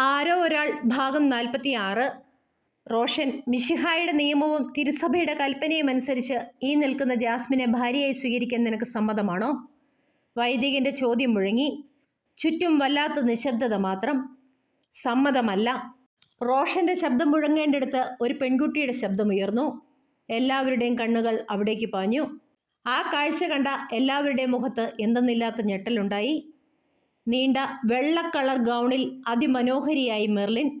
ആരോ ഒരാൾ ഭാഗം നാൽപ്പത്തി ആറ് റോഷൻ മിഷിഹായുടെ നിയമവും തിരുസഭയുടെ കൽപ്പനയും അനുസരിച്ച് ഈ നിൽക്കുന്ന ജാസ്മിനെ ഭാര്യയായി സ്വീകരിക്കാൻ നിനക്ക് സമ്മതമാണോ? വൈദികന്റെ ചോദ്യം മുഴങ്ങി. ചുറ്റും വല്ലാത്ത നിശബ്ദത മാത്രം. സമ്മതമല്ല. റോഷന്റെ ശബ്ദം മുഴങ്ങേണ്ടടുത്ത് ഒരു പെൺകുട്ടിയുടെ ശബ്ദമുയർന്നു. എല്ലാവരുടെയും കണ്ണുകൾ അവിടേക്ക് പാഞ്ഞു. ആ കാഴ്ച കണ്ട എല്ലാവരുടെയും മുഖത്ത് എന്തെന്നില്ലാത്ത ഞെട്ടലുണ്ടായി. നീണ്ട വെള്ള കളർ ഗൗണിൽ അതിമനോഹരിയായി മെർലിൻ.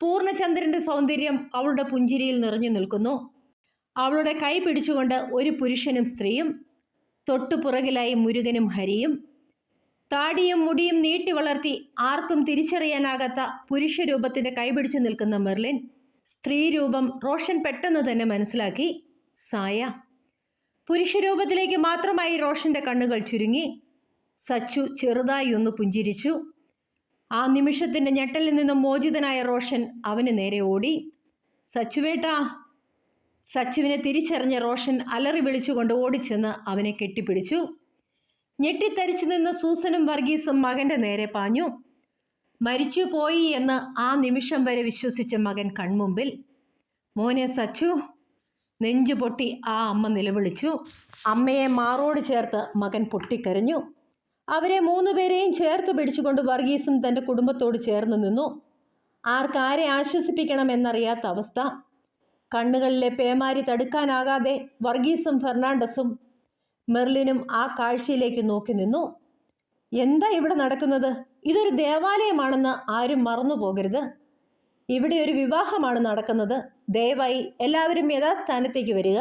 പൂർണചന്ദ്രന്റെ സൗന്ദര്യം അവളുടെ പുഞ്ചിരിയിൽ നിറഞ്ഞു നിൽക്കുന്നു. അവളുടെ കൈ പിടിച്ചുകൊണ്ട് ഒരു പുരുഷനും സ്ത്രീയും തൊട്ടുപുറകിലായി മുരുകനും ഹരിയും. താടിയും മുടിയും നീട്ടി വളർത്തി ആർക്കും തിരിച്ചറിയാനാകാത്ത പുരുഷരൂപത്തിന്റെ കൈപിടിച്ചു നിൽക്കുന്ന മെർലിൻ സ്ത്രീരൂപം റോഷൻ പെട്ടെന്ന് തന്നെ മനസ്സിലാക്കി. സായ. പുരുഷരൂപത്തിലേക്ക് മാത്രമായി റോഷന്റെ കണ്ണുകൾ ചുരുങ്ങി. സച്ചു ചെറുതായി ഒന്ന് പുഞ്ചിരിച്ചു. ആ നിമിഷത്തിന്റെ ഞെട്ടലിൽ നിന്നും മോചിതനായ റോഷൻ അവന് നേരെ ഓടി. സച്ചുവേട്ടാ സച്ചുവിനെ തിരിച്ചറിഞ്ഞ റോഷൻ അലറി വിളിച്ചുകൊണ്ട് ഓടിച്ചെന്ന് അവനെ കെട്ടിപ്പിടിച്ചു. ഞെട്ടിത്തരിച്ചു നിന്ന സൂസനും വർഗീസും മകന്റെ നേരെ പാഞ്ഞു. മരിച്ചു പോയി എന്ന് ആ നിമിഷം വരെ വിശ്വസിച്ച മകൻ കൺമുമ്പിൽ. മോനെ സച്ചു നെഞ്ചു പൊട്ടി ആ അമ്മ നിലവിളിച്ചു. അമ്മയെ മാറോട് ചേർത്ത് മകൻ പൊട്ടിക്കരഞ്ഞു. അവരെ മൂന്നുപേരെയും ചേർത്ത് പിടിച്ചുകൊണ്ട് വർഗീസും തന്റെ കുടുംബത്തോട് ചേർന്ന് നിന്നു. ആർക്കാരെ ആശ്വസിപ്പിക്കണം എന്നറിയാത്ത അവസ്ഥ. കണ്ണുകളിലെ പേമാരി തടുക്കാനാകാതെ വർഗീസും ഫെർണാണ്ടസും മെർലിനും ആ കാഴ്ചയിലേക്ക് നോക്കി നിന്നു. എന്താ ഇവിടെ നടക്കുന്നത്? ഇതൊരു ദേവാലയമാണെന്ന് ആരും മറന്നു പോകരുത്. ഇവിടെ ഒരു വിവാഹമാണ് നടക്കുന്നത്. ദയവായി എല്ലാവരും യഥാസ്ഥാനത്തേക്ക് വരിക.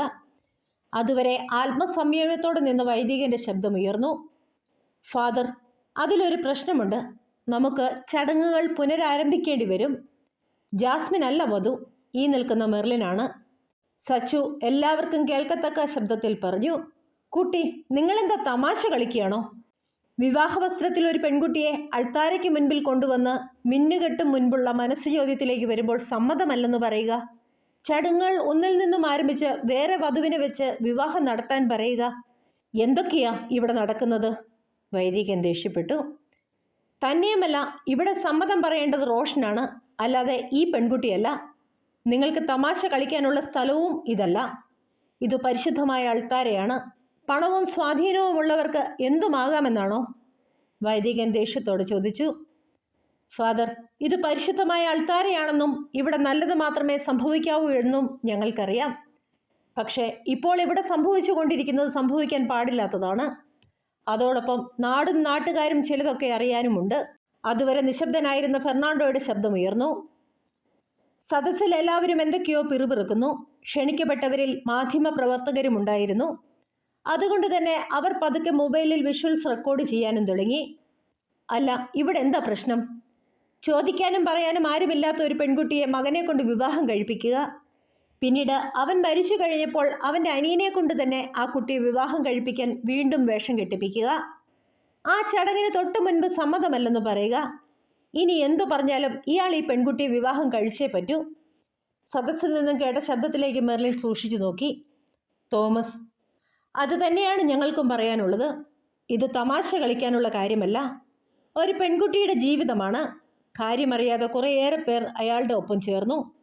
അതുവരെ ആത്മസംയമനത്തോടെ നിന്ന വൈദികന്റെ ശബ്ദമുയർന്നു. ഫാദർ അതിലൊരു പ്രശ്നമുണ്ട്. നമുക്ക് ചടങ്ങുകൾ പുനരാരംഭിക്കേണ്ടി വരും. ജാസ്മിൻ അല്ല വധു. ഈ നിൽക്കുന്ന മെർലിനാണ്. സച്ചു എല്ലാവർക്കും കേൾക്കത്തക്ക ശബ്ദത്തിൽ പറഞ്ഞു കുട്ടി നിങ്ങളെന്താ തമാശ കളിക്കുകയാണോ? വിവാഹ വസ്ത്രത്തിൽ ഒരു പെൺകുട്ടിയെ അൾത്താരയ്ക്ക് മുൻപിൽ കൊണ്ടുവന്ന് മിന്നുകെട്ടും മുൻപുള്ള മനസ്സ് ചോദ്യത്തിലേക്ക് വരുമ്പോൾ സമ്മതമല്ലെന്ന് പറയുക. ചടങ്ങുകൾ ഒന്നിൽ നിന്നും ആരംഭിച്ച് വേറെ വധുവിനെ വെച്ച് വിവാഹം നടത്താൻ പറയുക. എന്തൊക്കെയാ ഇവിടെ നടക്കുന്നത്? വൈദികൻ ദേഷ്യപ്പെട്ടു. തന്നെയുമല്ല ഇവിടെ സമ്മതം പറയേണ്ടത് റോഷനാണ്. അല്ലാതെ ഈ പെൺകുട്ടിയല്ല. നിങ്ങൾക്ക് തമാശ കളിക്കാനുള്ള സ്ഥലവും ഇതല്ല. ഇത് പരിശുദ്ധമായ അൾത്താരയാണ്. പണവും സ്വാധീനവും ഉള്ളവർക്ക് എന്തുമാകാമെന്നാണോ? വൈദികൻ ദേഷ്യത്തോട് ചോദിച്ചു. ഫാദർ ഇത് പരിശുദ്ധമായ അൾത്താരയാണെന്നും ഇവിടെ നല്ലത് മാത്രമേ സംഭവിക്കാവൂ എന്നും ഞങ്ങൾക്കറിയാം. പക്ഷേ ഇപ്പോൾ ഇവിടെ സംഭവിച്ചു കൊണ്ടിരിക്കുന്നത് സംഭവിക്കാൻ പാടില്ലാത്തതാണ്. അതോടൊപ്പം നാടും നാട്ടുകാരും ചിലതൊക്കെ അറിയാനുമുണ്ട്. അതുവരെ നിശബ്ദനായിരുന്ന ഫെർണാണ്ടോയുടെ ശബ്ദമുയർന്നു സദസ്സിൽ എല്ലാവരും എന്തൊക്കെയോ പിറുപിറുക്കുന്നു. ക്ഷണിക്കപ്പെട്ടവരിൽ മാധ്യമ പ്രവർത്തകരുമുണ്ടായിരുന്നു അതുകൊണ്ട് തന്നെ അവർ പതുക്കെ മൊബൈലിൽ വിഷ്വൽസ് റെക്കോർഡ് ചെയ്യാനും തുടങ്ങി. അല്ല ഇവിടെ എന്താ പ്രശ്നം? ചോദിക്കാനും പറയാനും ആരുമില്ലാത്ത ഒരു പെൺകുട്ടിയെ മകനെ കൊണ്ട് വിവാഹം കഴിപ്പിക്കുക. പിന്നീട് അവൻ മരിച്ചു കഴിഞ്ഞപ്പോൾ അവന്റെ അനിയനെ കൊണ്ട് തന്നെ ആ കുട്ടിയെ വിവാഹം കഴിപ്പിക്കാൻ വീണ്ടും വേഷം കെട്ടിപ്പിക്കുക. ആ ചടങ്ങിന് തൊട്ടു മുൻപ് സമ്മതമല്ലെന്ന് പറയുക. ഇനി എന്തു പറഞ്ഞാലും ഇയാൾ ഈ പെൺകുട്ടിയെ വിവാഹം കഴിച്ചേ പറ്റൂ. സദസ്സിൽ നിന്നും കേട്ട ശബ്ദത്തിലേക്ക് മെർലിൻ സൂക്ഷിച്ചു നോക്കി. തോമസ് അത് തന്നെയാണ് ഞങ്ങൾക്കും പറയാനുള്ളത്. ഇത് തമാശ കളിക്കാനുള്ള കാര്യമല്ല. ഒരു പെൺകുട്ടിയുടെ ജീവിതമാണ്. കാര്യമറിയാതെ കുറേയേറെ പേർ അയാളുടെ ഒപ്പം ചേർന്നു.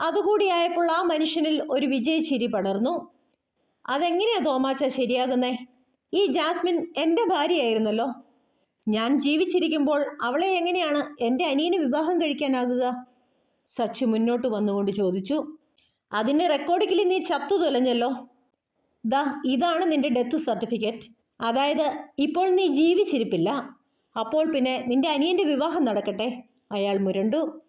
അതുകൂടിയായപ്പോൾ ആ മനുഷ്യനിൽ ഒരു വിജയച്ചിരി പടർന്നു. അതെങ്ങനെയാ തോമാച്ച ശരിയാകുന്നേ? ഈ ജാസ്മിൻ എന്റെ ഭാര്യയായിരുന്നല്ലോ. ഞാൻ ജീവിച്ചിരിക്കുമ്പോൾ അവളെ എങ്ങനെയാണ് എന്റെ അനിയന് വിവാഹം കഴിക്കാനാകുക? സച്ചു മുന്നോട്ട് വന്നുകൊണ്ട് ചോദിച്ചു. അതിന്റെ റെക്കോർഡിക്കിൽ നീ ചത്തു തുലഞ്ഞല്ലോ. ദാ ഇതാണ് നിന്റെ ഡെത്ത് സർട്ടിഫിക്കറ്റ്. അതായത് ഇപ്പോൾ നീ ജീവിച്ചിരിപ്പില്ല. അപ്പോൾ പിന്നെ നിന്റെ അനിയന്റെ വിവാഹം നടക്കട്ടെ? അയാൾ മുരണ്ടു.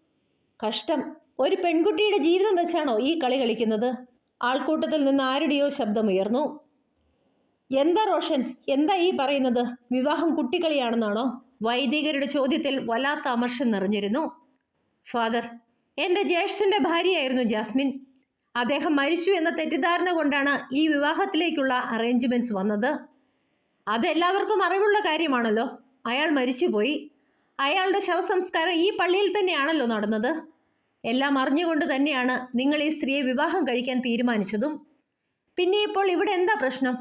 കഷ്ടം. ഒരു പെൺകുട്ടിയുടെ ജീവിതം വെച്ചാണോ ഈ കളി കളിക്കുന്നത്? ആൾക്കൂട്ടത്തിൽ നിന്ന് ആരുടെയോ ശബ്ദമുയർന്നു. എന്താ റോഷൻ? എന്താ ഈ പറയുന്നത്? വിവാഹം കുട്ടിക്കളിയാണെന്നാണോ വൈദികരുടെ ചോദ്യത്തിൽ വല്ലാത്ത അമർഷം നിറഞ്ഞിരുന്നു. ഫാദർ എന്റെ ജ്യേഷ്ഠന്റെ ഭാര്യയായിരുന്നു ജാസ്മിൻ. അദ്ദേഹം മരിച്ചു എന്ന തെറ്റിദ്ധാരണ കൊണ്ടാണ് ഈ വിവാഹത്തിലേക്കുള്ള അറേഞ്ച്മെന്റ്സ് വന്നത്. അതെല്ലാവർക്കും അറിവുള്ള കാര്യമാണല്ലോ. അയാൾ മരിച്ചുപോയി. അയാളുടെ ശവസംസ്കാരം ഈ പള്ളിയിൽ തന്നെയാണല്ലോ നടന്നത്. എല്ലാം അറിഞ്ഞുകൊണ്ട് തന്നെയാണ് നിങ്ങൾ ഈ സ്ത്രീയെ വിവാഹം കഴിക്കാൻ തീരുമാനിച്ചതും. പിന്നെ ഇപ്പോൾ ഇവിടെ എന്താ പ്രശ്നം?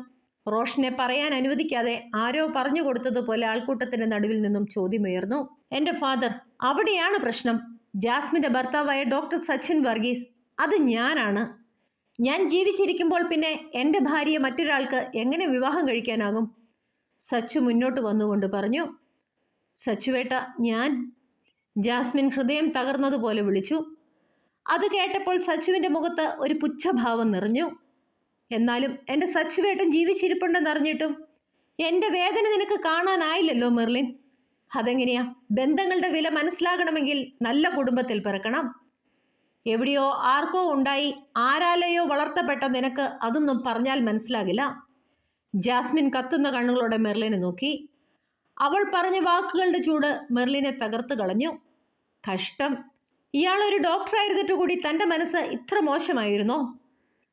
റോഷനെ പറയാൻ അനുവദിക്കാതെ ആരോ പറഞ്ഞു കൊടുത്തതുപോലെ ആൾക്കൂട്ടത്തിന്റെ നടുവിൽ നിന്നും ചോദ്യമുയർന്നു. എന്റെ ഫാദർ അവിടെയാണ് പ്രശ്നം. ജാസ്മിന്റെ ഭർത്താവായ ഡോക്ടർ സച്ചിൻ വർഗീസ് അത് ഞാനാണ്. ഞാൻ ജീവിച്ചിരിക്കുമ്പോൾ പിന്നെ എന്റെ ഭാര്യയെ മറ്റൊരാൾക്ക് എങ്ങനെ വിവാഹം കഴിക്കാനാകും? സച്ചു മുന്നോട്ട് വന്നുകൊണ്ട് പറഞ്ഞു സച്ചുവേട്ട ഞാൻ ജാസ്മിൻ ഹൃദയം തകർന്നതുപോലെ വിളിച്ചു. അത് കേട്ടപ്പോൾ സച്ചുവിന്റെ മുഖത്ത് ഒരു പുച്ഛഭാവം നിറഞ്ഞു. എന്നാലും എന്റെ സച്ചുവേട്ടൻ ജീവിച്ചിരിപ്പുണ്ടെന്നറിഞ്ഞിട്ടും എന്റെ വേദന നിനക്ക് കാണാനായില്ലല്ലോ മെർലിൻ. അതെങ്ങനെയാ? ബന്ധങ്ങളുടെ വില മനസ്സിലാകണമെങ്കിൽ നല്ല കുടുംബത്തിൽ പിറക്കണം. എവിടെയോ ആർക്കോ ഉണ്ടായി ആരാലെയോ വളർത്തപ്പെട്ട നിനക്ക് അതൊന്നും പറഞ്ഞാൽ മനസ്സിലാകില്ല. ജാസ്മിൻ കത്തുന്ന കണ്ണുകളോടെ മെർലിനെ നോക്കി. അവൾ പറഞ്ഞ വാക്കുകളുടെ ചൂട് മെർലിനെ തകർത്ത് കളഞ്ഞു. കഷ്ടം. ഇയാളൊരു ഡോക്ടറായിരുന്നിട്ട് കൂടി തന്റെ മനസ്സ് ഇത്ര മോശമായിരുന്നോ?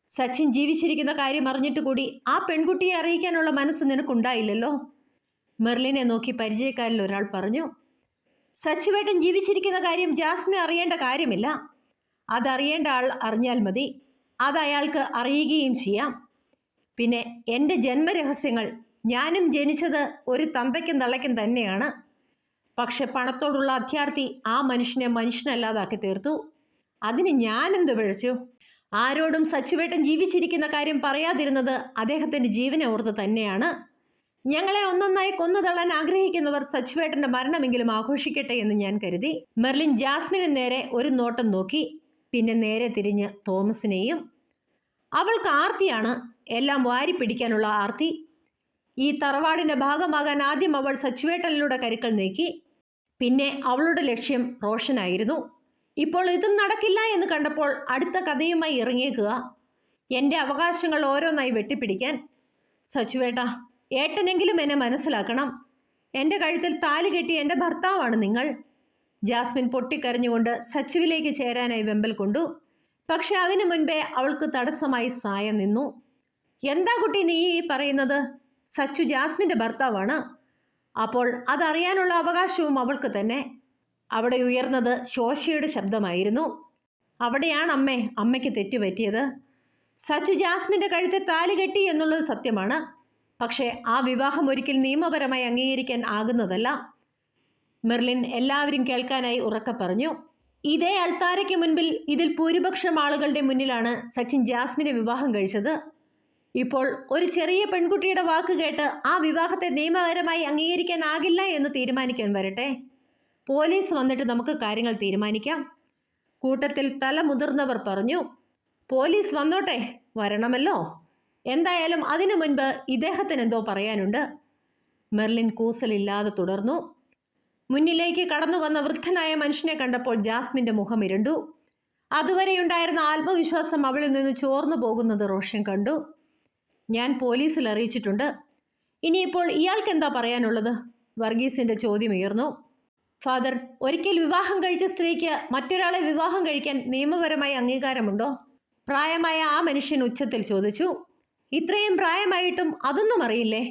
സച്ചിൻ ജീവിച്ചിരിക്കുന്ന കാര്യം അറിഞ്ഞിട്ട് കൂടി ആ പെൺകുട്ടിയെ അറിയിക്കാനുള്ള മനസ്സ് നിനക്കുണ്ടായില്ലല്ലോ? മെർലിനെ നോക്കി പരിചയക്കാരിൽ ഒരാൾ പറഞ്ഞു സച്ചുവേട്ടൻ ജീവിച്ചിരിക്കുന്ന കാര്യം ജാസ്മി അറിയേണ്ട കാര്യമില്ല. അതറിയേണ്ട ആൾ അറിഞ്ഞാൽ മതി. അത് അയാൾക്ക് അറിയുകയും ചെയ്യാം. പിന്നെ എന്റെ ജന്മരഹസ്യങ്ങൾ ഞാനും ജനിച്ചത് ഒരു തന്തയ്ക്കും തള്ളയ്ക്കും തന്നെയാണ്. പക്ഷെ പണത്തോടുള്ള അത്യാർത്ഥി ആ മനുഷ്യനെ മനുഷ്യനല്ലാതാക്കി തീർത്തു. അതിന് ഞാനെന്ത് പിഴച്ചു? ആരോടും സച്ചുവേട്ടൻ ജീവിച്ചിരിക്കുന്ന കാര്യം പറയാതിരുന്നത് അദ്ദേഹത്തിന്റെ ജീവനെ ഓർത്ത് തന്നെയാണ്. ഞങ്ങളെ ഒന്നൊന്നായി കൊന്നുതള്ളാൻ ആഗ്രഹിക്കുന്നവർ സച്ചുവേട്ടന്റെ മരണമെങ്കിലും ആഘോഷിക്കട്ടെ എന്ന് ഞാൻ കരുതി. മെർലിൻ ജാസ്മിന് നേരെ ഒരു നോട്ടം നോക്കി. പിന്നെ നേരെ തിരിഞ്ഞ് തോമസിനെയും. അവൾക്ക് ആർത്തിയാണ്. എല്ലാം വാരി പിടിക്കാനുള്ള ആർത്തി. ഈ തറവാടിന്റെ ഭാഗമാകാൻ ആദ്യം അവൾ സച്ചുവേട്ടനിലൂടെ കരുക്കൾ നീക്കി. പിന്നെ അവളുടെ ലക്ഷ്യം റോഷനായിരുന്നു. ഇപ്പോൾ ഇതും നടക്കില്ല എന്ന് കണ്ടപ്പോൾ അടുത്ത കഥയുമായി ഇറങ്ങിയേക്കുക. എന്റെ അവകാശങ്ങൾ ഓരോന്നായി വെട്ടിപ്പിടിക്കാൻ. സച്ചുവേട്ട ഏട്ടനെങ്കിലും എന്നെ മനസ്സിലാക്കണം. എന്റെ കഴുത്തിൽ താലി കെട്ടി എന്റെ ഭർത്താവാണ് നിങ്ങൾ. ജാസ്മിൻ പൊട്ടിക്കരഞ്ഞുകൊണ്ട് സച്ചുവിലേക്ക് ചേരാനായി വെമ്പൽ കൊണ്ടു. പക്ഷെ അതിനു മുൻപേ അവൾക്ക് തടസ്സമായി സായ നിന്നു. എന്താ കുട്ടി നീ ഈ പറയുന്നത്? സച്ചു ജാസ്മിന്റെ ഭർത്താവാണ്. അപ്പോൾ അതറിയാനുള്ള അവകാശവും അവൾക്ക് തന്നെ. അവിടെ ഉയർന്നത് ശോശയുടെ ശബ്ദമായിരുന്നു. അവിടെയാണ് അമ്മേ അമ്മയ്ക്ക് തെറ്റുപറ്റിയത്. സച്ചു ജാസ്മിന്റെ കഴുത്തെ താലി കെട്ടി എന്നുള്ളത് സത്യമാണ്. പക്ഷേ ആ വിവാഹം ഒരിക്കൽ നിയമപരമായി അംഗീകരിക്കാൻ ആകുന്നതല്ല. മെർലിൻ എല്ലാവരും കേൾക്കാനായി ഉറക്കെ പറഞ്ഞു ഇതേ അൾത്താരയ്ക്ക് മുൻപിൽ ഇതിൽ ഭൂരിപക്ഷം ആളുകളുടെ മുന്നിലാണ് സച്ചിൻ ജാസ്മിനെ വിവാഹം കഴിച്ചത്. ഇപ്പോൾ ഒരു ചെറിയ പെൺകുട്ടിയുടെ വാക്ക് കേട്ട് ആ വിവാഹത്തെ നിയമപരമായി അംഗീകരിക്കാനാകില്ല എന്ന് തീരുമാനിക്കാൻ വരട്ടെ. പോലീസ് വന്നിട്ട് നമുക്ക് കാര്യങ്ങൾ തീരുമാനിക്കാം. കൂട്ടത്തിൽ തല മുതിർന്നവർ പറഞ്ഞു പോലീസ് വന്നോട്ടെ വരണമല്ലോ. എന്തായാലും അതിനു മുൻപ് ഇദ്ദേഹത്തിന് എന്തോ പറയാനുണ്ട്. മെർലിൻ കൂസലില്ലാതെ തുടർന്നു മുന്നിലേക്ക് കടന്നു വന്ന വൃദ്ധനായ മനുഷ്യനെ കണ്ടപ്പോൾ ജാസ്മിന്റെ മുഖം ഇരുണ്ടു. അതുവരെയുണ്ടായിരുന്ന ആത്മവിശ്വാസം അവളിൽ നിന്ന് ചോർന്നു പോകുന്നത് റോഷൻ കണ്ടു. ഞാൻ പോലീസിൽ അറിയിച്ചിട്ടുണ്ട്. ഇനിയിപ്പോൾ ഇയാൾക്ക് എന്താ പറയാനുള്ളത്? വർഗീസിന്റെ ചോദ്യം ഉയർന്നു. ഫാദർ ഒരിക്കൽ വിവാഹം കഴിച്ച സ്ത്രീക്ക് മറ്റൊരാളെ വിവാഹം കഴിക്കാൻ നിയമപരമായി അംഗീകാരമുണ്ടോ? പ്രായമായ ആ മനുഷ്യൻ ഉച്ചത്തിൽ ചോദിച്ചു. ഇത്രയും പ്രായമായിട്ടും അതൊന്നും അറിയില്ലേ?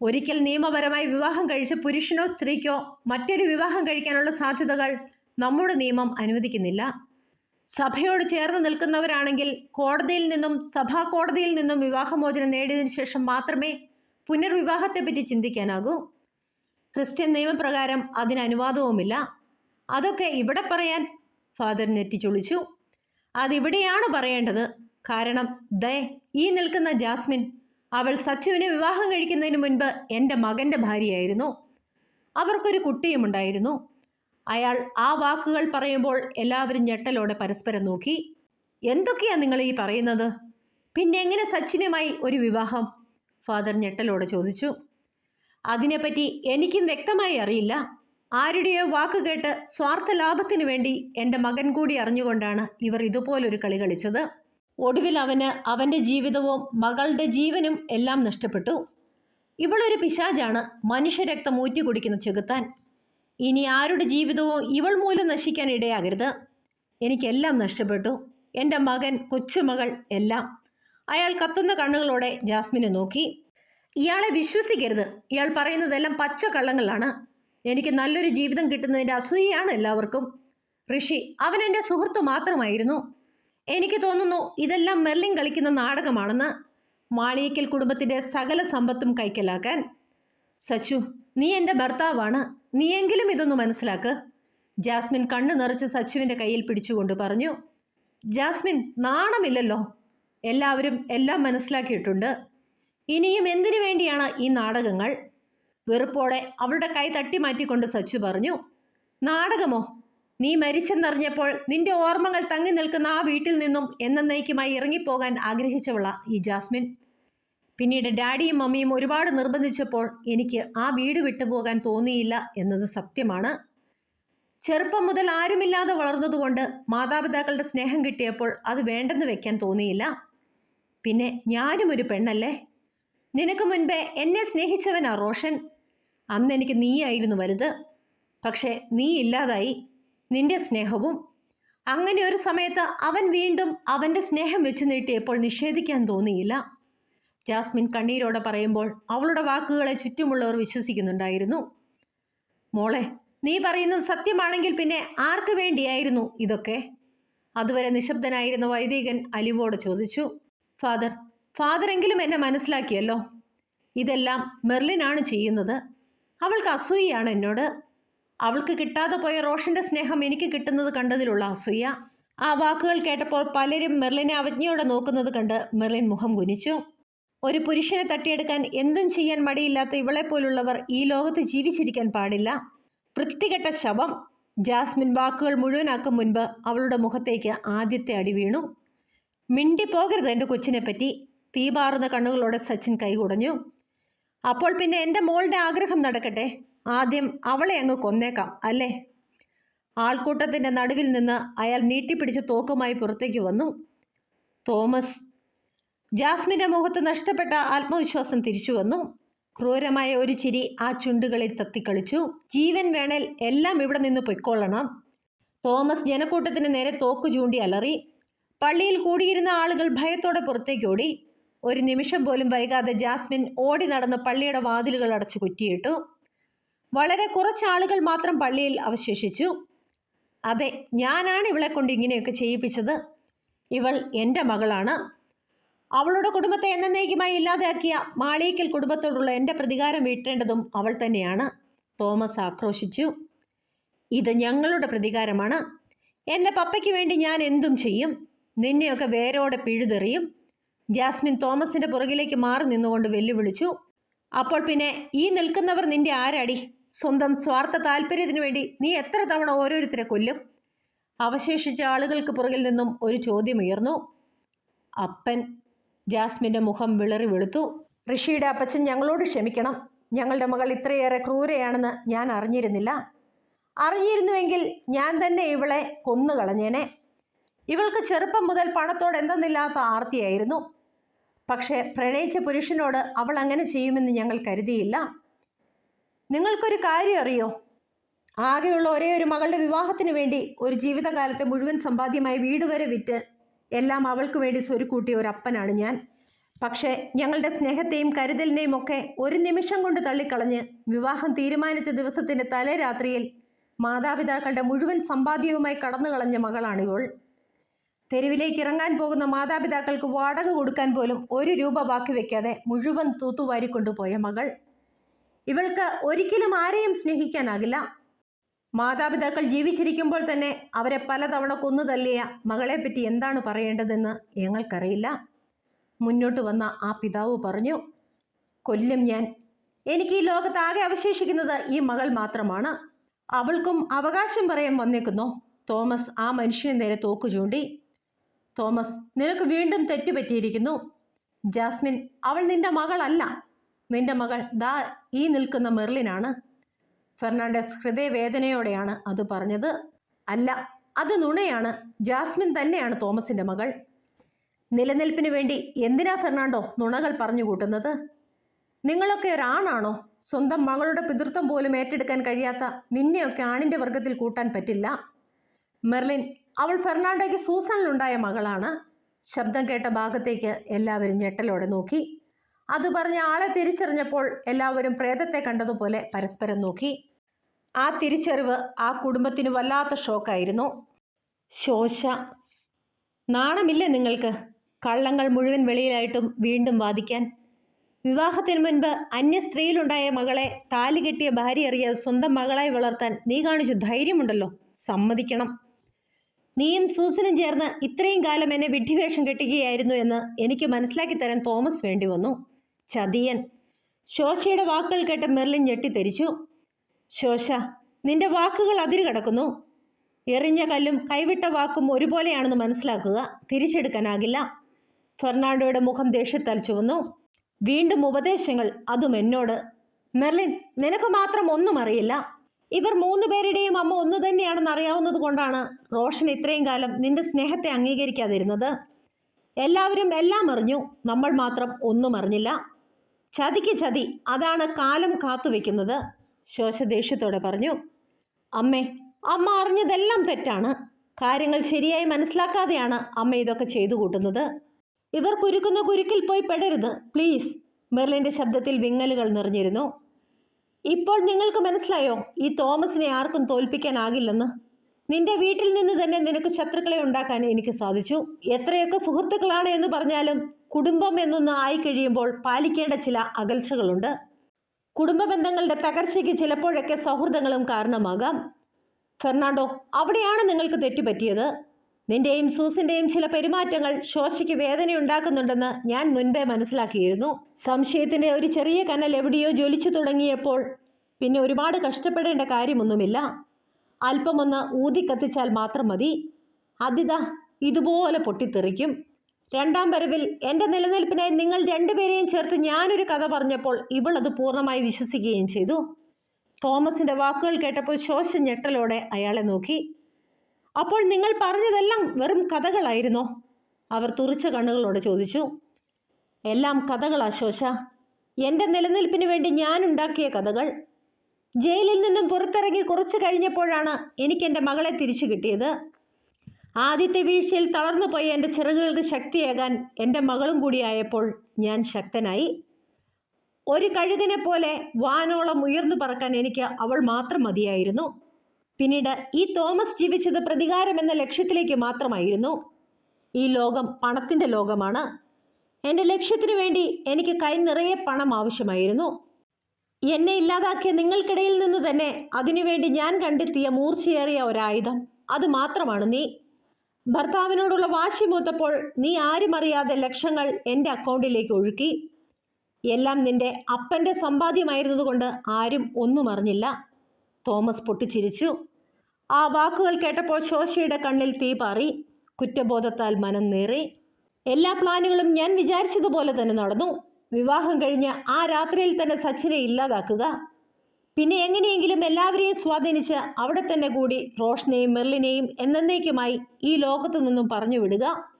ഒരിക്കൽ നിയമപരമായി വിവാഹം കഴിച്ച പുരുഷനോ സ്ത്രീക്കോ മറ്റൊരു വിവാഹം കഴിക്കാനുള്ള സാധ്യതകൾ നമ്മുടെ നിയമം അനുവദിക്കുന്നില്ല. സഭയോട് ചേർന്ന് നിൽക്കുന്നവരാണെങ്കിൽ കോടതിയിൽ നിന്നും സഭാ കോടതിയിൽ നിന്നും വിവാഹമോചനം നേടിയതിനു ശേഷം മാത്രമേ പുനർവിവാഹത്തെപ്പറ്റി ചിന്തിക്കാനാകൂ. ക്രിസ്ത്യൻ നിയമപ്രകാരം അതിന് അനുവാദവുമില്ല. അതൊക്കെ ഇവിടെ പറയാൻ ഫാദർ നെറ്റിച്ചൊളിച്ചു. അതിവിടെയാണ് പറയേണ്ടത്. കാരണം ദേ ഈ നിൽക്കുന്ന ജാസ്മിൻ അവൾ സച്ചുവിനെ വിവാഹം കഴിക്കുന്നതിന് മുൻപ് എന്റെ മകന്റെ ഭാര്യയായിരുന്നു. അവർക്കൊരു കുട്ടിയുമുണ്ടായിരുന്നു. അയാൾ ആ വാക്കുകൾ പറയുമ്പോൾ എല്ലാവരും ഞെട്ടലോടെ പരസ്പരം നോക്കി എന്തൊക്കെയാണ് നിങ്ങൾ ഈ പറയുന്നത്? പിന്നെ എങ്ങനെ സച്ചിനുമായി ഒരു വിവാഹം? ഫാദർ ഞെട്ടലോടെ ചോദിച്ചു. അതിനെപ്പറ്റി എനിക്കും വ്യക്തമായി അറിയില്ല. ആരുടെയോ വാക്ക് കേട്ട് സ്വാർത്ഥ ലാഭത്തിനു വേണ്ടി എന്റെ മകൻ കൂടി അറിഞ്ഞുകൊണ്ടാണ് ഇവർ ഇതുപോലൊരു കളി കളിച്ചത്. ഒടുവിൽ അവന് അവന്റെ ജീവിതവും മകളുടെ ജീവനും എല്ലാം നഷ്ടപ്പെട്ടു. ഇവളൊരു പിശാജാണ്. മനുഷ്യരക്തം ഊറ്റി കുടിക്കുന്ന ചെകുത്താൻ. ഇനി ആരുടെ ജീവിതവും ഇവൾ മൂലം നശിക്കാൻ ഇടയാകരുത്. എനിക്കെല്ലാം നഷ്ടപ്പെട്ടു. എന്റെ മകൻ കൊച്ചുമകൾ എല്ലാം. അയാൾ കത്തുന്ന കണ്ണുകളോടെ ജാസ്മിനെ നോക്കി. ഇയാളെ വിശ്വസിക്കരുത്. ഇയാൾ പറയുന്നതെല്ലാം പച്ച കള്ളങ്ങളാണ്. എനിക്ക് നല്ലൊരു ജീവിതം കിട്ടുന്നതിന്റെ അസൂയയാണ് എല്ലാവർക്കും. ഋഷി അവൻ എന്റെ സുഹൃത്ത് മാത്രമായിരുന്നു. എനിക്ക് തോന്നുന്നു ഇതെല്ലാം മെർലിൻ കളിക്കുന്ന നാടകമാണെന്ന്. മാളിയക്കൽ കുടുംബത്തിന്റെ സകല സമ്പത്തും കൈക്കലാക്കാൻ. സച്ചു നീ എന്റെ ഭർത്താവാണ്. നീയെങ്കിലും ഇതൊന്ന് മനസ്സിലാക്ക്. ജാസ്മിൻ കണ്ണു നിറച്ച് സച്ചുവിന്റെ കയ്യിൽ പിടിച്ചുകൊണ്ട് പറഞ്ഞു ജാസ്മിൻ നാണമില്ലല്ലോ. എല്ലാവരും എല്ലാം മനസ്സിലാക്കിയിട്ടുണ്ട്. ഇനിയും എന്തിനു വേണ്ടിയാണ് ഈ നാടകങ്ങൾ? വെറുപ്പോടെ അവളുടെ കൈ തട്ടി മാറ്റിക്കൊണ്ട് സച്ചു പറഞ്ഞു നാടകമോ? നീ മരിച്ചെന്നറിഞ്ഞപ്പോൾ നിന്റെ ഓർമ്മകൾ തങ്ങി നിൽക്കുന്ന ആ വീട്ടിൽ നിന്നും എന്നേക്കുമായി ഇറങ്ങിപ്പോകാൻ ആഗ്രഹിച്ചവളാ ഈ ജാസ്മിൻ. പിന്നീട് ഡാഡിയും മമ്മിയും ഒരുപാട് നിർബന്ധിച്ചപ്പോൾ എനിക്ക് ആ വീട് വിട്ടുപോകാൻ തോന്നിയില്ല എന്നത് സത്യമാണ്. ചെറുപ്പം മുതൽ ആരുമില്ലാതെ വളർന്നതുകൊണ്ട് മാതാപിതാക്കളുടെ സ്നേഹം കിട്ടിയപ്പോൾ അത് വേണ്ടെന്ന് വെക്കാൻ തോന്നിയില്ല. പിന്നെ ഞാനും ഒരു പെണ്ണല്ലേ? നിനക്ക് മുൻപേ എന്നെ സ്നേഹിച്ചവനാ റോഷൻ. അന്ന് എനിക്ക് നീയായിരുന്നു വലുത്. പക്ഷേ നീ ഇല്ലാതായി. നിന്റെ സ്നേഹവും. അങ്ങനെ ഒരു സമയത്ത് അവൻ വീണ്ടും അവന്റെ സ്നേഹം വെച്ച് നീട്ടിയപ്പോൾ നിഷേധിക്കാൻ തോന്നിയില്ല. ജാസ്മിൻ കണ്ണീരോടെ പറയുമ്പോൾ അവളുടെ വാക്കുകളെ ചുറ്റുമുള്ളവർ വിശ്വസിക്കുന്നുണ്ടായിരുന്നു. മോളെ നീ പറയുന്നത് സത്യമാണെങ്കിൽ പിന്നെ ആർക്ക് വേണ്ടിയായിരുന്നു ഇതൊക്കെ? അതുവരെ നിശബ്ദനായിരുന്ന വൈദികൻ അലിവോട് ചോദിച്ചു. ഫാദർ ഫാദറെങ്കിലും എന്നെ മനസ്സിലാക്കിയല്ലോ. ഇതെല്ലാം മെർലിനാണ് ചെയ്യുന്നത്. അവൾക്ക് അസൂയയാണ് എന്നോട്. അവൾക്ക് കിട്ടാതെ പോയ റോഷന്റെ സ്നേഹം എനിക്ക് കിട്ടുന്നത് കണ്ടതിലുള്ള അസൂയ. ആ വാക്കുകൾ കേട്ടപ്പോൾ പലരും മെർലിനെ അവജ്ഞയോടെ നോക്കുന്നത് കണ്ട് മെർലിൻ മുഖം കുനിച്ചു. ഒരു പുരുഷനെ തട്ടിയെടുക്കാൻ എന്തും ചെയ്യാൻ മടിയില്ലാത്ത ഇവളെപ്പോലുള്ളവർ ഈ ലോകത്ത് ജീവിച്ചിരിക്കാൻ പാടില്ല. വൃത്തികെട്ട ശവം ജാസ്മിൻ വാക്കുകൾ മുഴുവനാക്കും മുൻപ് അവളുടെ മുഖത്തേക്ക് ആദ്യത്തെ അടി വീണു. മിണ്ടിപ്പോകരുത് എന്റെ കൊച്ചിനെ പറ്റി. തീപാറുന്ന കണ്ണുകളോടെ സച്ചിൻ കൈകുടഞ്ഞു അപ്പോൾ പിന്നെ എന്റെ മോളുടെ ആഗ്രഹം നടക്കട്ടെ? ആദ്യം അവളെ അങ്ങ് കൊന്നേക്കാം അല്ലേ? ആൾക്കൂട്ടത്തിന്റെ നടുവിൽ നിന്ന് അയാൾ നീട്ടിപ്പിടിച്ച് തോക്കുമായി പുറത്തേക്ക് വന്നു. തോമസ് ജാസ്മിന്റെ മുഖത്ത് നഷ്ടപ്പെട്ട ആത്മവിശ്വാസം തിരിച്ചു വന്നു. ക്രൂരമായ ഒരു ചിരി ആ ചുണ്ടുകളിൽ തത്തിക്കളിച്ചു. ജീവൻ വേണേൽ എല്ലാം ഇവിടെ നിന്ന് പൊയ്ക്കൊള്ളണം. തോമസ് ജനക്കൂട്ടത്തിന് നേരെ തോക്ക് ചൂണ്ടി അലറി. പള്ളിയിൽ കൂടിയിരുന്ന ആളുകൾ ഭയത്തോടെ പുറത്തേക്കോടി ഒരു നിമിഷം പോലും വൈകാതെ ജാസ്മിൻ ഓടി നടന്ന് പള്ളിയുടെ വാതിലുകൾ അടച്ചു കുറ്റിയിട്ടു. വളരെ കുറച്ച് ആളുകൾ മാത്രം പള്ളിയിൽ അവശേഷിച്ചു. അതെ ഞാനാണ് ഇവളെ കൊണ്ട് ഇങ്ങനെയൊക്കെ ചെയ്യിപ്പിച്ചത്. ഇവൾ എന്റെ മകളാണ്. അവളുടെ കുടുംബത്തെ എന്നേക്കുമായി ഇല്ലാതാക്കിയ മാളിയേക്കൽ കുടുംബത്തോടുള്ള എന്റെ പ്രതികാരം വീട്ടേണ്ടതും അവൾ തന്നെയാണ്. തോമസ് ആക്രോശിച്ചു. ഇത് ഞങ്ങളുടെ പ്രതികാരമാണ്. എന്റെ പപ്പയ്ക്ക് വേണ്ടി ഞാൻ എന്തും ചെയ്യും. നിന്നെയൊക്കെ വേരോടെ പിഴുതെറിയും. ജാസ്മിൻ തോമസിന്റെ പുറകിലേക്ക് മാറി നിന്നുകൊണ്ട് വെല്ലുവിളിച്ചു. അപ്പോൾ പിന്നെ ഈ നിൽക്കുന്നവർ നിന്റെ ആരടി? സ്വന്തം സ്വാർത്ഥ താല്പര്യത്തിന് വേണ്ടി നീ എത്ര തവണ ഓരോരുത്തരെ കൊല്ലും? അവശേഷിച്ച ആളുകൾക്ക് പുറകിൽ നിന്നും ഒരു ചോദ്യം ഉയർന്നു. അപ്പൻ ജാസ്മിന്റെ മുഖം വിളറി വെളുത്തു. ഋഷിയുടെ അപ്പച്ചൻ ഞങ്ങളോട് ക്ഷമിക്കണം. ഞങ്ങളുടെ മകൾ ഇത്രയേറെ ക്രൂരയാണെന്ന് ഞാൻ അറിഞ്ഞിരുന്നില്ല. അറിഞ്ഞിരുന്നുവെങ്കിൽ ഞാൻ തന്നെ ഇവളെ കൊന്നുകളഞ്ഞേനെ. ഇവൾക്ക് ചെറുപ്പം മുതൽ പണത്തോട് എന്തെന്നില്ലാത്ത ആർത്തിയായിരുന്നു. പക്ഷേ പ്രണയിച്ച പുരുഷനോട് അവൾ അങ്ങനെ ചെയ്യുമെന്ന് ഞങ്ങൾ കരുതിയില്ല. നിങ്ങൾക്കൊരു കാര്യം അറിയോ? ആകെയുള്ള ഒരേ ഒരു മകളുടെ വിവാഹത്തിന് വേണ്ടി ഒരു ജീവിതകാലത്തെ മുഴുവൻ സമ്പാദ്യമായി വീട് വരെ വിറ്റ് എല്ലാം അവൾക്ക് വേണ്ടി സ്വരുക്കൂട്ടിയ ഒരു അപ്പനാണ് ഞാൻ. പക്ഷേ ഞങ്ങളുടെ സ്നേഹത്തെയും കരുതലിനെയും ഒക്കെ ഒരു നിമിഷം കൊണ്ട് തള്ളിക്കളഞ്ഞ് വിവാഹം തീരുമാനിച്ച ദിവസത്തിന്റെ തലേ രാത്രിയിൽ മാതാപിതാക്കളുടെ മുഴുവൻ സമ്പാദ്യവുമായി കടന്നു കളഞ്ഞ മകളാണിവൾ. തെരുവിലേക്ക് ഇറങ്ങാൻ പോകുന്ന മാതാപിതാക്കൾക്ക് വാടക കൊടുക്കാൻ പോലും ഒരു രൂപ ബാക്കി വെക്കാതെ മുഴുവൻ തൂത്തുവാരി കൊണ്ടുപോയ മകൾ. ഇവൾക്ക് ഒരിക്കലും ആരെയും സ്നേഹിക്കാനാകില്ല. മാതാപിതാക്കൾ ജീവിച്ചിരിക്കുമ്പോൾ തന്നെ അവരെ പലതവണ കൊന്നു തള്ളിയ മകളെപ്പറ്റി എന്താണ് പറയേണ്ടതെന്ന് ഞങ്ങൾക്കറിയില്ല. മുന്നോട്ട് വന്ന ആ പിതാവ് പറഞ്ഞു കൊല്ലും ഞാൻ. എനിക്ക് ഈ ലോകത്താകെ അവശേഷിക്കുന്നത് ഈ മകൾ മാത്രമാണ്. അവൾക്കും അവകാശം പറയാൻ വന്നേക്കുന്നു. തോമസ് ആ മനുഷ്യനെ നേരെ തോക്കു ചൂണ്ടി തോമസ് നിനക്ക് വീണ്ടും തെറ്റുപറ്റിയിരിക്കുന്നു. ജാസ്മിൻ അവൾ നിന്റെ മകളല്ല. നിന്റെ മകൾ ദാ ഈ നിൽക്കുന്ന മെർലിനാണ്. ഫെർണാണ്ടസ് ഹൃദയവേദനയോടെയാണ് അത് പറഞ്ഞത്. അല്ല അത് നുണയാണ്. ജാസ്മിൻ തന്നെയാണ് തോമസിന്റെ മകൾ. നിലനിൽപ്പിന് വേണ്ടി എന്തിനാ ഫെർണാണ്ടോ നുണകൾ പറഞ്ഞു കൂട്ടുന്നത്? നിങ്ങളൊക്കെ ഒരാണാണോ? സ്വന്തം മകളുടെ പിതൃത്വം പോലും ഏറ്റെടുക്കാൻ കഴിയാത്ത നിന്നെയൊക്കെ ആണിന്റെ വർഗത്തിൽ കൂട്ടാൻ പറ്റില്ല. മെർലിൻ അവൾ ഫെർണാണ്ടോയ്ക്ക് സൂസനിലുണ്ടായ മകളാണ്. ശബ്ദം കേട്ട ഭാഗത്തേക്ക് എല്ലാവരും ഞെട്ടലോടെ നോക്കി. അത് പറഞ്ഞ ആളെ തിരിച്ചറിഞ്ഞപ്പോൾ എല്ലാവരും പ്രേതത്തെ കണ്ടതുപോലെ പരസ്പരം നോക്കി. ആ തിരിച്ചറിവ് ആ കുടുംബത്തിന് വല്ലാത്ത ഷോക്കായിരുന്നു. ശോശ നാണമില്ലേ നിങ്ങൾക്ക്? കള്ളങ്ങൾ മുഴുവൻ വെളിയിലായിട്ടും വീണ്ടും വാദിക്കാൻ. വിവാഹത്തിന് മുൻപ് അന്യ സ്ത്രീയിലുണ്ടായ മകളെ താലി കെട്ടിയ ഭാര്യ അറിയാതെ സ്വന്തം മകളായി വളർത്താൻ നീ കാണിച്ചു ധൈര്യമുണ്ടല്ലോ. സമ്മതിക്കണം. നീയും സൂസനും ചേർന്ന് ഇത്രയും കാലം എന്നെ വിഡ്ഢിവേഷം കെട്ടുകയായിരുന്നു എന്ന് എനിക്ക് മനസ്സിലാക്കി തരാൻ തോമസ് വേണ്ടി വന്നു. ചതിയൻ. ശോശയുടെ വാക്കുകൾ കേട്ട് മെർലിൻ ഞെട്ടിത്തെരിച്ചു. ശോശ നിന്റെ വാക്കുകൾ അതിരുകടക്കുന്നു എറിഞ്ഞ കല്ലും കൈവിട്ട വാക്കും ഒരുപോലെയാണെന്ന് മനസ്സിലാക്കുക. തിരിച്ചെടുക്കാനാകില്ല. ഫെർണാണ്ടോയുടെ മുഖം ദേഷ്യത്താൽ ചുവന്നു. വീണ്ടും ഉപദേശങ്ങൾ അതും എന്നോട്. മെർലിൻ നിനക്ക് മാത്രം ഒന്നും അറിയില്ല. ഇവർ മൂന്നു പേരുടെയും അമ്മ ഒന്നു തന്നെയാണെന്ന് അറിയാവുന്നത് കൊണ്ടാണ് റോഷൻ ഇത്രയും കാലം നിന്റെ സ്നേഹത്തെ അംഗീകരിക്കാതിരുന്നത്. എല്ലാവരും എല്ലാം അറിഞ്ഞു. നമ്മൾ മാത്രം ഒന്നും അറിഞ്ഞില്ല. ചതിക്ക് ചതി. അതാണ് കാലം കാത്തുവെക്കുന്നത് ശോശ ദേഷ്യത്തോടെ പറഞ്ഞു അമ്മേ അമ്മ അറിഞ്ഞതെല്ലാം തെറ്റാണ്. കാര്യങ്ങൾ ശരിയായി മനസ്സിലാക്കാതെയാണ് അമ്മ ഇതൊക്കെ ചെയ്തു കൂട്ടുന്നത്. ഇവർ കുരുക്കുന്ന കുരുക്കിൽ പോയി പെടരുത്. പ്ലീസ്. മെർലിന്റെ ശബ്ദത്തിൽ വിങ്ങലുകൾ നിറഞ്ഞിരുന്നു. ഇപ്പോൾ നിങ്ങൾക്ക് മനസ്സിലായോ? ഈ തോമസിനെ ആർക്കും തോൽപ്പിക്കാനാകില്ലെന്ന്. നിന്റെ വീട്ടിൽ നിന്ന് തന്നെ നിനക്ക് ശത്രുക്കളെ ഉണ്ടാക്കാൻ എനിക്ക് സാധിച്ചു. എത്രയൊക്കെ സുഹൃത്തുക്കളാണ് എന്ന് പറഞ്ഞാലും കുടുംബം എന്നൊന്ന് ആയി കഴിയുമ്പോൾ പാലിക്കേണ്ട ചില അകൽച്ചകളുണ്ട്. കുടുംബ ബന്ധങ്ങളുടെ തകർച്ചയ്ക്ക് ചിലപ്പോഴൊക്കെ സൗഹൃദങ്ങളും കാരണമാകാം. ഫെർണാണ്ടോ അവിടെയാണ് നിങ്ങൾക്ക് തെറ്റുപറ്റിയത്. നിന്റെയും സൂസിന്റെയും ചില പെരുമാറ്റങ്ങൾ ശോശയ്ക്ക് വേദനയുണ്ടാക്കുന്നുണ്ടെന്ന് ഞാൻ മുൻപേ മനസ്സിലാക്കിയിരുന്നു. സംശയത്തിന്റെ ഒരു ചെറിയ കനൽ എവിടെയോ ജ്വലിച്ചു തുടങ്ങിയപ്പോൾ പിന്നെ ഒരുപാട് കഷ്ടപ്പെടേണ്ട കാര്യമൊന്നുമില്ല. അല്പമൊന്ന് ഊതി കത്തിച്ചാൽ മാത്രം മതി. അതിതാ ഇതുപോലെ പൊട്ടിത്തെറിക്കും. രണ്ടാം വരവിൽ എന്റെ നിലനിൽപ്പിനായി നിങ്ങൾ രണ്ടുപേരെയും ചേർത്ത് ഞാനൊരു കഥ പറഞ്ഞപ്പോൾ ഇവൾ അത് പൂർണമായി വിശ്വസിക്കുകയും ചെയ്തു. തോമസിന്റെ വാക്കുകൾ കേട്ടപ്പോൾ ശോശ ഞെട്ടലോടെ അയാളെ നോക്കി. അപ്പോൾ നിങ്ങൾ പറഞ്ഞതെല്ലാം വെറും കഥകളായിരുന്നോ? അവർ തുറിച്ച കണ്ണുകളോട് ചോദിച്ചു. എല്ലാം കഥകളാ ശോശ. എന്റെ നിലനിൽപ്പിന് വേണ്ടി ഞാൻ ഉണ്ടാക്കിയ കഥകൾ. ജയിലിൽ നിന്നും പുറത്തിറങ്ങി കുറച്ചു കഴിഞ്ഞപ്പോഴാണ് എനിക്ക് എന്റെ മകളെ തിരിച്ചു കിട്ടിയത്. ആദ്യത്തെ വീഴ്ചയിൽ തളർന്നു പോയി എന്റെ ചിറകുകൾക്ക് ശക്തിയേകാൻ എന്റെ മകളും കൂടിയായപ്പോൾ ഞാൻ ശക്തനായി. ഒരു കഴുകനെ പോലെ വാനോളം ഉയർന്നു പറക്കാൻ എനിക്ക് അവൾ മാത്രം മതിയായിരുന്നു. പിന്നീട് ഈ തോമസ് ജീവിച്ചത് പ്രതികാരം എന്ന ലക്ഷ്യത്തിലേക്ക് മാത്രമായിരുന്നു. ഈ ലോകം പണത്തിന്റെ ലോകമാണ്. എന്റെ ലക്ഷ്യത്തിനു വേണ്ടി എനിക്ക് കൈ നിറയെ പണം ആവശ്യമായിരുന്നു. എന്നെ ഇല്ലാതാക്കിയ നിങ്ങൾക്കിടയിൽ നിന്ന് തന്നെ അതിനുവേണ്ടി ഞാൻ കണ്ടെത്തിയ മൂർച്ചയേറിയ ഒരായുധം. അത് മാത്രമാണ് നീ. ഭർത്താവിനോടുള്ള വാശി മൂത്തപ്പോൾ നീ ആരും അറിയാതെ ലക്ഷങ്ങൾ എന്റെ അക്കൗണ്ടിലേക്ക് ഒഴുക്കി. എല്ലാം നിന്റെ അപ്പന്റെ സമ്പാദ്യമായിരുന്നതുകൊണ്ട് ആരും ഒന്നും അറിഞ്ഞില്ല. തോമസ് പൊട്ടിച്ചിരിച്ചു. ആ വാക്കുകൾ കേട്ടപ്പോൾ ശോശയുടെ കണ്ണിൽ തീ പാറി. കുറ്റബോധത്താൽ മനം നേറി. എല്ലാ പ്ലാനുകളും ഞാൻ വിചാരിച്ചതുപോലെ തന്നെ നടന്നു. വിവാഹം കഴിഞ്ഞ് ആ രാത്രിയിൽ തന്നെ സച്ചിനെ ഇല്ലാതാക്കുക. പിന്നെ എങ്ങനെയെങ്കിലും എല്ലാവരെയും സ്വാധീനിച്ച് അവിടെ തന്നെ കൂടി റോഷനെയും മെർലിനെയും എന്നേക്കുമായി ഈ ലോകത്തു നിന്നും പറഞ്ഞു വിടുക.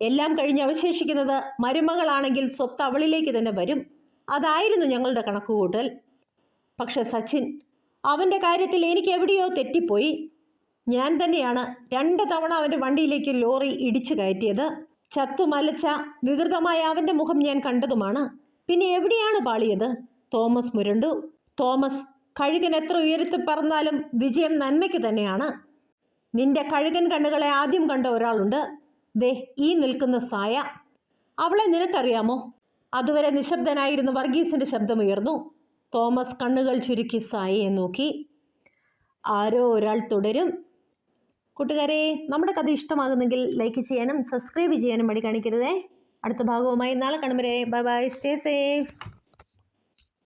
എല്ലാം കഴിഞ്ഞ് അവശേഷിക്കുന്നത് മരുമകളാണെങ്കിൽ സ്വത്ത് അവളിലേക്ക് തന്നെ വരും. അതായിരുന്നു ഞങ്ങളുടെ കണക്കുകൂട്ടൽ. പക്ഷെ സച്ചിൻ അവന്റെ കാര്യത്തിൽ എനിക്ക് എവിടെയോ തെറ്റിപ്പോയി. ഞാൻ തന്നെയാണ് രണ്ട് തവണ അവന്റെ വണ്ടിയിലേക്ക് ലോറി ഇടിച്ചു കയറ്റിയത്. ചത്തുമലച്ച വികൃതമായ അവന്റെ മുഖം ഞാൻ കണ്ടതുമാണ്. പിന്നെ എവിടെയാണ് പാളിയത്? തോമസ് മുരണ്ടു. തോമസ് കഴുകൻ എത്ര ഉയരത്തിൽ പറന്നാലും വിജയം നന്മയ്ക്ക് തന്നെയാണ്. നിന്റെ കഴുകൻ കണ്ണുകളെ ആദ്യം കണ്ട ഒരാളുണ്ട്. ദേ ഈ നിൽക്കുന്ന സായ. അവളെ നിനക്കറിയാമോ? അതുവരെ നിശബ്ദനായിരുന്ന വർഗീസിന്റെ ശബ്ദമുയർന്നു. തോമസ് കണ്ണുകൾ ചുരുക്കി സായയെ നോക്കി. ആരോ ഒരാൾ തുടരും. കൂട്ടുകാരെ നമ്മുടെ കഥ ഇഷ്ടമാകുന്നെങ്കിൽ ലൈക്ക് ചെയ്യാനും സബ്സ്ക്രൈബ് ചെയ്യാനും മടി കാണിക്കരുതേ. അടുത്ത ഭാഗവുമായി നാളെ കാണും വരെ. Bye bye. Stay safe.